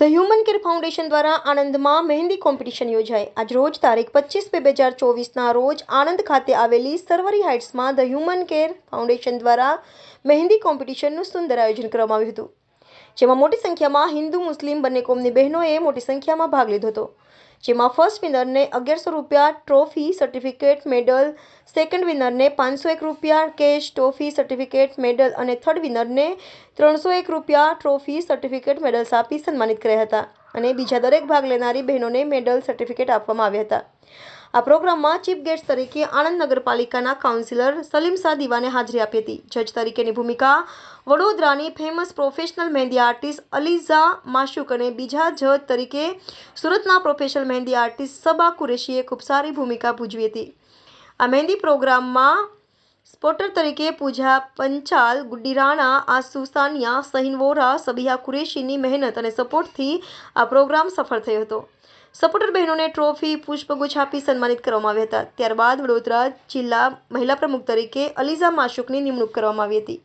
The human care foundation દ્વારા આણંદમાં મહેંદી competition યોજાઈ આજ રોજ તારીખ પચીસ બે બે હજાર ચોવીસના રોજ આણંદ ખાતે આવેલી સરવરી હાઇટ્સમાં ધ હ્યુમન કેર ફાઉન્ડેશન દ્વારા મહેંદી કોમ્પિટિશનનું સુંદર આયોજન કરવામાં આવ્યું હતું. જેમાં મોટી સંખ્યામાં હિન્દુ, મુસ્લિમ બંને કોમની બહેનોએ મોટી સંખ્યામાં ભાગ લીધો હતો. જેમાં ફર્સ્ટ વિનરને અગિયારસો રૂપિયા ટ્રોફી સર્ટિફિકેટ મેડલ સેકન્ડ વિનરને પાંચસો એક રૂપિયા કેશ ટ્રોફી સર્ટિફિકેટ મેડલ અને થર્ડ વિનરને ત્રણસો એક રૂપિયા ટ્રોફી સર્ટિફિકેટ મેડલ્સ આપી સન્માનિત કર્યા હતા. અને બીજા દરેક ભાગ લેનારી બહેનોને મેડલ સર્ટિફિકેટ આપવામાં આવ્યા હતા. આ પ્રોગ્રામમાં ચીફ ગેસ્ટ તરીકે આણંદ નગરપાલિકાના કાઉન્સિલર સલીમ શાહ દીવાને હાજરી આપી હતી. જજ તરીકેની ભૂમિકા, વડોદરાની famous professional mehndi artist Aliza Mashuk અને બીજા જજ તરીકે સુરતના પ્રોફેશનલ મહેંદી આર્ટિસ્ટ સબા કુરેશીએ ખૂબ સારી ભૂમિકા ભજવી હતી. આ મહેંદી પ્રોગ્રામમાં સ્પોટર તરીકે પૂજા પંચાલ, ગુડ્ડી રાણા, આસુ સાનિયા, સહીન વોરા સબિયા કુરેશીની મહેનત અને સપોર્ટથી આ પ્રોગ્રામ સફળ થયો હતો. સપોર્ટર બહેનોને ટ્રોફી, પુષ્પગુચ્છ આપી સન્માનિત કરવામાં આવ્યા હતા. ત્યારબાદ વડોદરા જિલ્લા મહિલા પ્રમુખ તરીકે અલીઝા માશુકની નિમણૂક કરવામાં આવી હતી.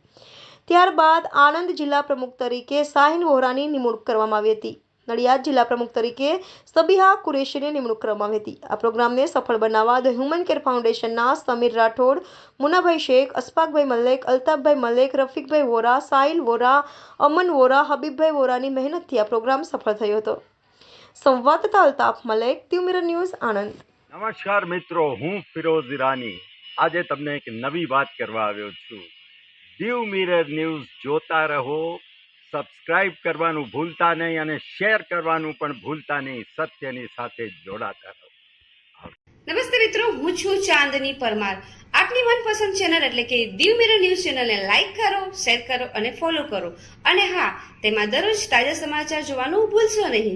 ત્યારબાદ આણંદ જિલ્લા પ્રમુખ તરીકે સાહિન વોહરાની નિમણૂક કરવામાં આવી હતી. નડિયાદ જિલ્લા પ્રમુખ તરીકે સબિહા કુરેશીની નિમણૂક કરવામાં આવી હતી. આ પ્રોગ્રામને સફળ બનાવવા ધ હ્યુમન કેર ફાઉન્ડેશનના સમીર રાઠોડ, મુનાભાઈ શેખ અસ્પાકભાઈ મલેક, અલ્તાફભાઈ મલેક, રફીકભાઈ વોરા, સાહિલ વોરા, અમન વોરા, હબીબભાઈ વોરાની મહેનતથી આ પ્રોગ્રામ સફળ થયો હતો. સંવાદદાતા અલ્તાફ મલેક ત્યુમિર ન્યૂઝ આણંદ. નમસ્કાર મિત્રો હું ફિરોઝ ઈરાની. આજે તમને એક નવી વાત કરવા આવ્યો છું. દીવ મિરર ન્યૂઝ જોતા રહો સબસ્ક્રાઇબ કરવાનું ભૂલતા નહીં અને શેર કરવાનું પણ ભૂલતા નહીં સત્યની સાથે જોડાતા રહો. નમસ્તે મિત્રો હું છું ચાંદની પરમાર. આપની મનપસંદ ચેનલ એટલે કે દીવ મિરર ન્યૂઝ ચેનલને લાઈક કરો શેર કરો અને ફોલો કરો. અને હા તેમાં દરરોજ તાજા સમાચાર જોવાનું ભૂલશો નહીં.